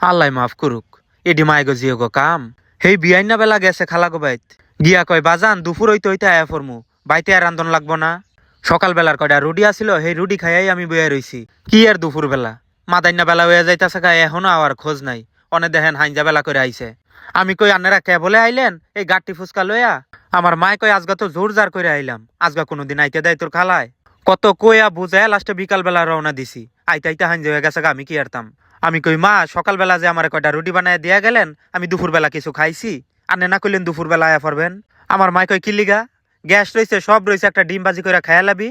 আল্লাহ মাফ করুক। এডি মাইগো জিও গো কাম। হেই বিয়াইনা বেলা গেছে খালা গো বাইত। গিয়া কয়, বাজান, দুপুর হইতে হইতে আয়া ফরমু। বাইতে আর রান্ধন লাগবো না। সকাল বেলার কয়টা রুডি আসিল সেই রুডি খাইয়াই আমি বইয়া রইছি। কি আর দুপুর বেলা মাদাইনা বেলা হইয়া যাইতাছে গা, এখনও আওয়ার খোঁজ নাই। অনে দেখেন হাইজা বেলা করে আইছে। আমি কই আনেরা কে বলে আইলেন? এই গাট্টি ফুচকা লইয়া? আমার মায় কই আজগা তো জোর জার করে আইলাম। আজগা কোনোদিন আইতে দেয় তোর খালায়? কত কইয়া বুঝায় লাস্টে বিকাল বেলা রওনা দিছি। আইতে আইতে হাইজা হয়ে গেছে আমি কি আরতাম? আমি কই, মা, সকালবেলা যে আমার কয়টা রুটি বানায় দিয়া গেলেন, আমি দুপুরবেলা কিছু খাইছি। আনে না কইলেন দুপুরবেলা আয়া পড়বেন আমার মাই কই কিল্লিগা গ্যাস রয়েছে সব রয়েছে একটা ডিম বাজি করে খায়া লাবি।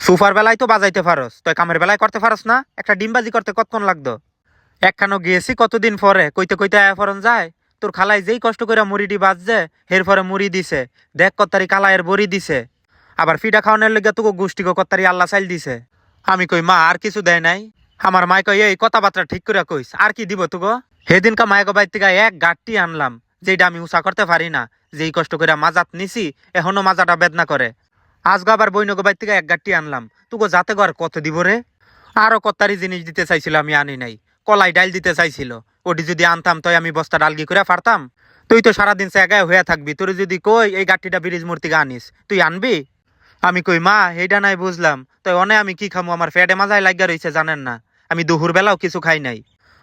সুফার বেলায় তো বাজাইতে পারস তুই কামের বেলায় করতে পারস না, একটা ডিম বাজি করতে কতক্ষণ লাগতো একখানো গিয়েছি কতদিন পরে, কইতে কইতে আয়া ফরন যায়, তোর খালাই যেই কষ্ট করে মুড়িটি বাজছে হের পরে মুড়ি দিছে। দেখ কত্তারি কালায়ের বড়ি দিছে। আবার ফিডা খাওয়ানোর লেগে তোকে গোষ্ঠী কত্তারি আল্লাহ চাইল দিছে। আমি কই, মা, আর কিছু দেয় নাই? আমার মাই কই এই কথাবার্তা ঠিক করে কইস, আর কি দিব তোগো? সেদিনকা মায়গো বাইর থেকে এক গাঠটি আনলাম যেটা আমি উষা করতে পারি না, যেই কষ্ট করে মাজাত নিছি, এখনও মাজাটা বেদনা করে। আজগো আবার বইনগো বাইর থেকে এক গাঠটি আনলাম, তোগো যাতে ঘর কত দিব রে? আরও কত্তারি জিনিস দিতে চাইছিল আমি আনি নাই, কলাই ডাইল দিতে চাইছিল, ওটি যদি আনতাম তাই আমি বস্তা ডালগি করে পারতাম তুই তো সারাদিন জায়গায় হয়ে থাকবি, তোর যদি কই, এই গাঠিটা ব্রিজ মূর্তি আনিস, তুই আনবি? আমি কই, মা এইটা নাই বুঝলাম তাই অনে আমি কি খামু, আমার ফ্যাটে মাজায় লাগিয়া রইছে, জানেন না। আমি দুপুর বেলাও কিছু খাই নাই।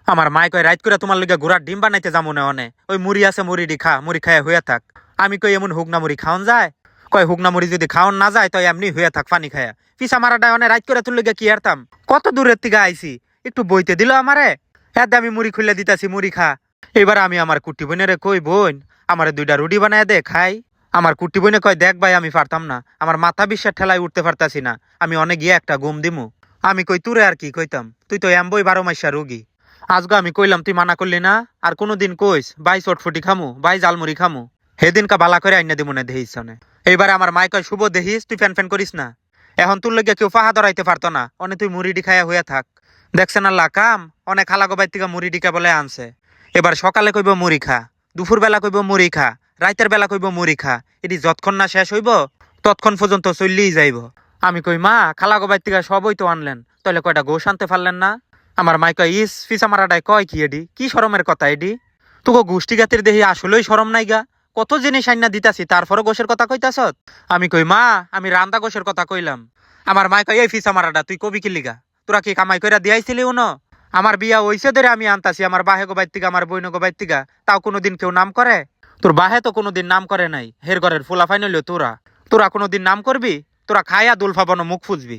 আমার মায় কয়, রাইত করে তোমার লগে ঘোড়ার ডিম বানাইতে যাব না অনে। ওই মুড়ি আছে, মুড়ি ডি খা, মুড়ি খায় হয়ে থাক। আমি কই, এমন হুগনা মুড়ি খাওন যায়? কয়, হুগনা মুড়ি যদি খাওন না যায় তাই এমনি হয়ে থাক পানি খায়া পিসা মারাটাই অনে, রাইত করে তুল লগে কি হারতাম কত দূরের থেকে আইছি? একটু বইতে দিল আমারে? হ্যাঁ আমি মুড়ি খুলে দিতাছি, মুড়ি খা। এবার আমি আমার কুটি বোনেরে কই, বোন, আমারে দুইটা রুটি বানায় দে, খাই। আমার কুটি বোনে কয়, দেখ ভাই, আমি পারতাম না। আমার মাথা বিশ্বের ঠেলায় উঠতে পারতাছি না। আমি অনেক গিয়ে একটা গুম দিমু। আমি কই তুরে আর কি কইতাম? তুই তো এমবই বারো মাসা রুগী। আজগো আমি কইলাম, তুই মানা করলি না, আর কোনোদিন কইস, বাই চটফুটি খামু, বাই জালমুড়ি খামু। সেদিনকা বালা করে আইনা দিমু না দেহিস এইবার আমার মাই কয়, শুভ দেহিস, তুই ফ্যান ফ্যান করিস না। এখন তোর লগে কেউ পাহা ধরাইতে পারতো না। অনে তুই মুড়িডি খাইয়া হইয়া থাক। দেখছেন আল্লাহ কাম অনেক খালা গোবাই থেকে মুড়ি ডিকা বলে আনছে। এবার সকালে কইব মুড়ি খা দুপুর বেলা কইব মুড়ি খা, রাইতের বেলা কইব মুড়ি খা। এটি যতক্ষণ না শেষ হইব, ততক্ষণ পর্যন্ত চললেই যাইব। আমি কই, মা, খালা গোবাই থেকে সবই তো আনলেন। তাহলে কয়টা গোশ আনতে পারলেন না? আমার মাই কয়, ইস, ফিসা মারাটাই কয় কি এডি? কি শরমের কথা এডি? তোকে গোষ্ঠী গাতির দেহি আসলেই শরম নাই গা। কত জিনিস আইনা দিতাছি, তারপরও গোসের কথা কইতাছত আমি কই, মা, আমি রান্দা গোসের কথা কইলাম। আমার মাই কয়, এই ফিসা মারাটা, তুই কবি কি লিগা তোরা কি কামাই কইরা দিয়াইছিলি উনো? আমার বিয়া ওইসে ধরে আমি আনতাছি আমার বাহে গো বাইর থেকে, আমার বইন গো বাইর থেকে। তাও কোনোদিন কেউ নাম করে? তোর বাহে তো কোনোদিন নাম করে নাই। হের ঘরের ফুলা ফাইনল তোরা। তোরা কোনোদিন নাম করবি? তোরা খায়া দুলফা বনো মুখ ফুজবি।